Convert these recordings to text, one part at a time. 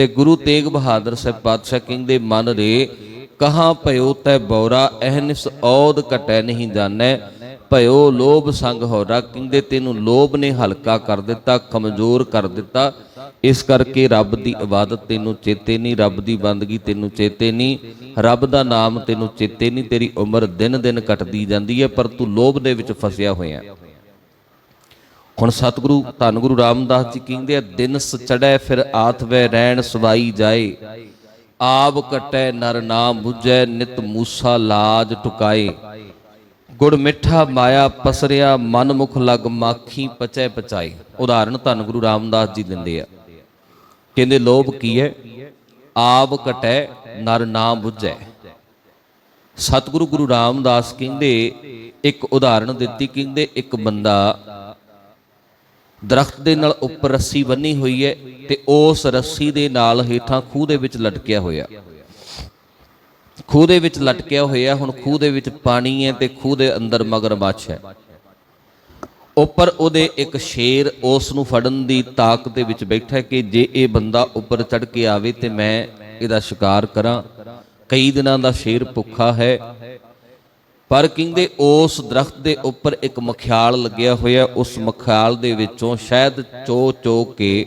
ਤੇ ਗੁਰੂ ਤੇਗ ਬਹਾਦਰ ਸਾਹਿਬ ਪਾਤਸ਼ਾਹ ਕਹਿੰਦੇ ਮਨ ਰੇ ਕਹਾਂ ਭਇਓ ਤੈ ਬੌਰਾ ਅਹਨਿਸ ਔਦ ਕਟੈ ਨਹੀਂ ਜਾਣੈ। ਭਇਓ ਲੋਭ ਸੰਗ ਹੋਰਾ ਕਹਿੰਦੇ ਤੈਨੂੰ ਲੋਭ ਨੇ ਹਲਕਾ ਕਰ ਦਿੱਤਾ, ਕਮਜ਼ੋਰ ਕਰ ਦਿੱਤਾ। ਇਸ ਕਰਕੇ ਰੱਬ ਦੀ ਇਬਾਦਤ ਤੈਨੂੰ ਚੇਤੇ ਨਹੀਂ, ਰੱਬ ਦੀ ਬੰਦਗੀ ਤੈਨੂੰ ਚੇਤੇ ਨਹੀਂ। ਰੱਬ ਦਾ ਨਾਮ ਤੈਨੂੰ ਚੇਤੇ ਨਹੀਂ, ਤੇਰੀ ਉਮਰ ਦਿਨ ਦਿਨ ਘਟਦੀ ਜਾਂਦੀ ਹੈ, ਪਰ ਤੂੰ ਲੋਭ ਦੇ ਵਿੱਚ ਫਸਿਆ ਹੋਇਆ। ਹੁਣ ਸਤਿਗੁਰੂ ਧੰਨ ਗੁਰੂ ਰਾਮਦਾਸ ਜੀ ਕਹਿੰਦੇ ਆ, ਦਿਨ ਸਚੜੈ ਫਿਰ ਆਥ ਵੈ ਰਹਿਣ ਸਵਾਈ ਜਾਏ। ਆਬ ਕਟੈ ਨਰ ਨਾਮ 부ਜੈ ਨਿਤ ਮੂਸਾ ਲਾਜ ਟੁਕਾਏ। ਗੁੜ ਮਿੱਠਾ ਮਾਇਆ ਪਸਰਿਆ, ਮਨ ਮੁਖ ਲਗ ਮਾਖੀ ਪਚੈ ਪਚਾਏ। ਉਦਾਹਰਣ ਧੰਨ ਗੁਰੂ ਰਾਮਦਾਸ ਜੀ ਦਿੰਦੇ ਆ। ਕਹਿੰਦੇ, ਲੋਭ ਕੀ ਹੈ? ਆਬ ਕਟੈ ਨਰ ਨਾਮ 부ਜੈ ਸਤਿਗੁਰੂ ਗੁਰੂ ਰਾਮਦਾਸ ਕਹਿੰਦੇ, ਇੱਕ ਉਦਾਹਰਣ ਦਿੱਤੀ, ਕਹਿੰਦੇ, ਇੱਕ ਬੰਦਾ ਦਰਖਤ ਦੇ ਨਾਲ ਉੱਪਰ ਰੱਸੀ ਬੰਨੀ ਹੋਈ ਹੈ ਤੇ ਉਸ ਰੱਸੀ ਦੇ ਨਾਲ ਹੇਠਾਂ ਖੂਹ ਦੇ ਵਿੱਚ ਲਟਕਿਆ ਹੋਇਆ। ਖੂਹ ਦੇ ਵਿੱਚ ਲਟਕਿਆ ਹੋਇਆ, ਹੁਣ ਖੂਹ ਦੇ ਵਿੱਚ ਪਾਣੀ ਹੈ ਤੇ ਖੂਹ ਦੇ ਅੰਦਰ ਮਗਰਮੱਛ ਹੈ। ਉੱਪਰ ਉਹਦੇ ਇੱਕ ਸ਼ੇਰ ਉਸ ਨੂੰ ਫੜਨ ਦੀ ਤਾਕਤ ਦੇ ਵਿੱਚ ਬੈਠਾ ਕਿ ਜੇ ਇਹ ਬੰਦਾ ਉੱਪਰ ਚੜ ਕੇ ਆਵੇ ਤੇ ਮੈਂ ਇਹਦਾ ਸ਼ਿਕਾਰ ਕਰਾਂ। ਕਈ ਦਿਨਾਂ ਦਾ ਸ਼ੇਰ ਭੁੱਖਾ ਹੈ ਪਰ ਕਹਿੰਦੇ ਉਸ ਦਰਖਤ ਦੇ ਉੱਪਰ ਇੱਕ ਮਖਿਆਲ ਲੱਗਿਆ ਹੋਇਆ, ਉਸ ਮਖਿਆਲ ਦੇ ਵਿੱਚੋਂ ਸ਼ਾਇਦ ਚੋ ਚੋ ਕੇ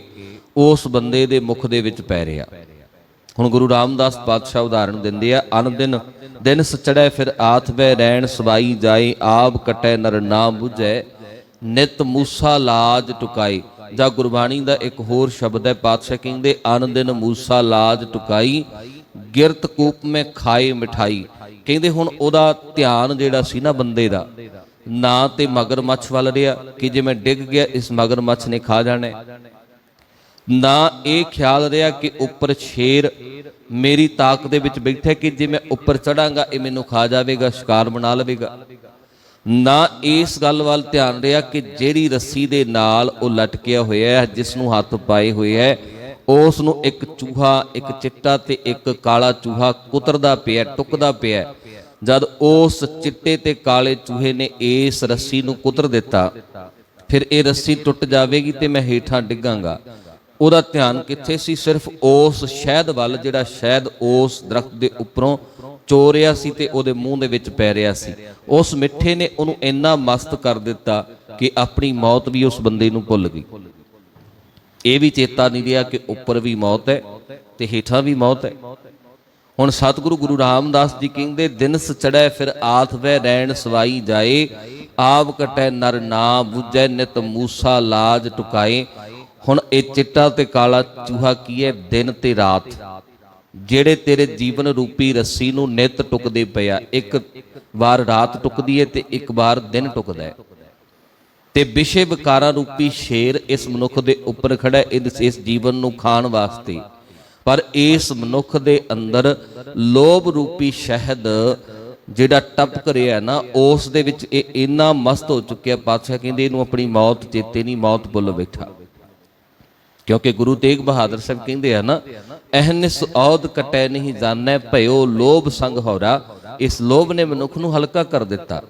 ਉਸ ਬੰਦੇ ਦੇ ਮੁਖ ਦੇ ਵਿੱਚ ਪੈ ਰਿਹਾ। ਹੁਣ ਗੁਰੂ ਰਾਮਦਾਸ ਪਾਤਸ਼ਾਹ ਉਦਾਹਰਣ ਦਿੰਦੇ ਆ, ਅਨ ਦਿਨ ਦਿਨ ਸਚੜੈ ਫਿਰ ਆਥ ਬੈ ਰਹਿਣ ਸਵਾਈ ਜਾਏ ਆਪ ਕਟੈ ਨਰ ਨਾਮ 부ਜੈ ਨਿਤ ਮੂਸਾ ਲਾਜ ਟੁਕਾਈ। ਜਾਂ ਗੁਰਬਾਣੀ ਦਾ ਇੱਕ ਹੋਰ ਸ਼ਬਦ ਹੈ, ਪਾਤਸ਼ਾਹ ਕਹਿੰਦੇ, ਅਨ ਦਿਨ ਮੂਸਾ ਲਾਜ ਟੁਕਾਈ ਗਿਰਤ ਕੂਪ ਮੈਂ ਖਾਏ ਮਿਠਾਈ। ਕਹਿੰਦੇ ਹੁਣ ਉਹਦਾ ਧਿਆਨ ਜਿਹੜਾ ਸੀ ਨਾ ਬੰਦੇ ਦਾ, ਨਾ ਤੇ ਮਗਰਮੱਛ ਵੱਲ ਰਿਹਾ ਕਿ ਜੇ ਮੈਂ ਡਿੱਗ ਗਿਆ, ਇਸ ਮਗਰਮੱਛ ਨੇ ਖਾ ਜਾਣਾ ਨਾ ਇਹ ਖਿਆਲ ਰਿਹਾ ਕਿ ਉੱਪਰ ਸ਼ੇਰ ਮੇਰੀ ਤਾਕ ਦੇ ਵਿੱਚ ਬੈਠਾ ਕਿ ਜੇ ਮੈਂ ਉੱਪਰ ਚੜਾਂਗਾ ਇਹ ਮੈਨੂੰ ਖਾ ਜਾਵੇਗਾ, ਸ਼ਿਕਾਰ ਬਣਾ ਲਵੇਗਾ। ਨਾ ਇਸ ਗੱਲ ਵੱਲ ਧਿਆਨ ਰਿਹਾ ਕਿ ਜਿਹੜੀ ਰੱਸੀ ਦੇ ਨਾਲ ਉਹ ਲਟਕਿਆ ਹੋਇਆ ਹੈ, ਜਿਸ ਨੂੰ ਹੱਥ ਪਾਏ ਹੋਏ ਹੈ ਉਸ ਨੂੰ ਇੱਕ ਚੂਹਾ, ਇੱਕ ਚਿੱਟਾ ਤੇ ਇੱਕ ਕਾਲਾ ਚੂਹਾ ਕੁਤਰਦਾ ਪਿਆ, ਟੁਕਦਾ ਪਿਆ। ਜਦ ਉਸ ਚਿੱਟੇ ਤੇ ਕਾਲੇ ਚੂਹੇ ਨੇ ਇਸ ਰੱਸੀ ਨੂੰ ਕੁਤਰ ਦਿੱਤਾ, ਫਿਰ ਇਹ ਰੱਸੀ ਟੁੱਟ ਜਾਵੇਗੀ ਤੇ ਮੈਂ ਹੇਠਾਂ ਡਿੱਗਾਂਗਾ। ਉਹਦਾ ਧਿਆਨ ਕਿੱਥੇ ਸੀ? ਸਿਰਫ ਉਸ ਸ਼ਹਿਦ ਵੱਲ ਜਿਹੜਾ ਸ਼ਹਿਦ ਉਸ ਦਰਖਤ ਦੇ ਉੱਪਰੋਂ ਚੋ ਰਿਹਾ ਸੀ ਤੇ ਉਹਦੇ ਮੂੰਹ ਦੇ ਵਿੱਚ ਪੈ ਰਿਹਾ ਸੀ। ਉਸ ਮਿੱਠੇ ਨੇ ਉਹਨੂੰ ਇੰਨਾ ਮਸਤ ਕਰ ਦਿੱਤਾ ਕਿ ਆਪਣੀ ਮੌਤ ਵੀ ਉਸ ਬੰਦੇ ਨੂੰ ਭੁੱਲ ਗਈ। ਇਹ ਵੀ ਚੇਤਾ ਨਹੀਂ ਰਿਹਾ ਕਿ ਉੱਪਰ ਵੀ ਮੌਤ ਹੈ ਤੇ ਹੇਠਾਂ ਵੀ ਮੌਤ ਹੈ। ਹੁਣ ਸਤਿਗੁਰੂ ਗੁਰੂ ਰਾਮਦਾਸ ਜੀ ਕਹਿੰਦੇ ਦਿਨ ਸਚੜੈ ਫਿਰ ਆਥ ਵੈ ਰਹਿਣ ਸਵਾਈ ਜਾਏ ਆਪ ਕਟੈ ਨਰ ਨਾ 부ਜੈ ਨਿਤ ਮੂਸਾ ਲਾਜ ਟੁਕਾਏ। ਹੁਣ ਇਹ ਚਿੱਟਾ ਤੇ ਕਾਲਾ ਚੂਹਾ ਕੀ ਹੈ? ਦਿਨ ਤੇ ਰਾਤ। ਜਿਹੜੇ ਤੇਰੇ ਜੀਵਨ ਰੂਪੀ ਰੱਸੀ ਨੂੰ ਨਿਤ ਟੁਕਦੇ ਪਿਆ, ਇੱਕ ਵਾਰ ਰਾਤ ਟੁਕਦੀ ਹੈ ਤੇ ਇੱਕ ਵਾਰ ਦਿਨ ਟੁਕਦਾ ਹੈ। ਤੇ ਵਿਸ਼ੇ ਵਿਕਾਰਾਂ ਰੂਪੀ ਸ਼ੇਰ ਇਸ ਮਨੁੱਖ ਦੇ ਉੱਪਰ ਖੜਾ ਇਸ ਇਸ ਜੀਵਨ ਨੂੰ ਖਾਣ ਵਾਸਤੇ। ਪਰ ਇਸ ਮਨੁੱਖ ਦੇ ਅੰਦਰ ਲੋਭ ਰੂਪੀ ਸ਼ਹਿਦ ਜਿਹੜਾ ਟਪਕ ਰਿਹਾ ਨਾ, ਉਸ ਦੇ ਵਿੱਚ ਇਹ ਇੰਨਾ ਮਸਤ ਹੋ ਚੁੱਕਿਆ, ਪਾਤਸ਼ਾਹ ਕਹਿੰਦੇ ਇਹਨੂੰ ਆਪਣੀ ਮੌਤ ਚੇਤੇ ਨਹੀਂ, ਮੌਤ ਭੁੱਲ ਬੈਠਾ। ਕਿਉਂਕਿ ਗੁਰੂ ਤੇਗ ਬਹਾਦਰ ਸਾਹਿਬ ਕਹਿੰਦੇ ਆ ਨਾ, ਅਹਨਿਸ ਔਦ ਕਟੈ ਨਹੀਂ ਜਾਣੈ, ਭਇਓ ਲੋਭ ਸੰਗ ਹੋਰਾ। ਇਸ ਲੋਭ ਨੇ ਮਨੁੱਖ ਨੂੰ ਹਲਕਾ ਕਰ ਦਿੱਤਾ।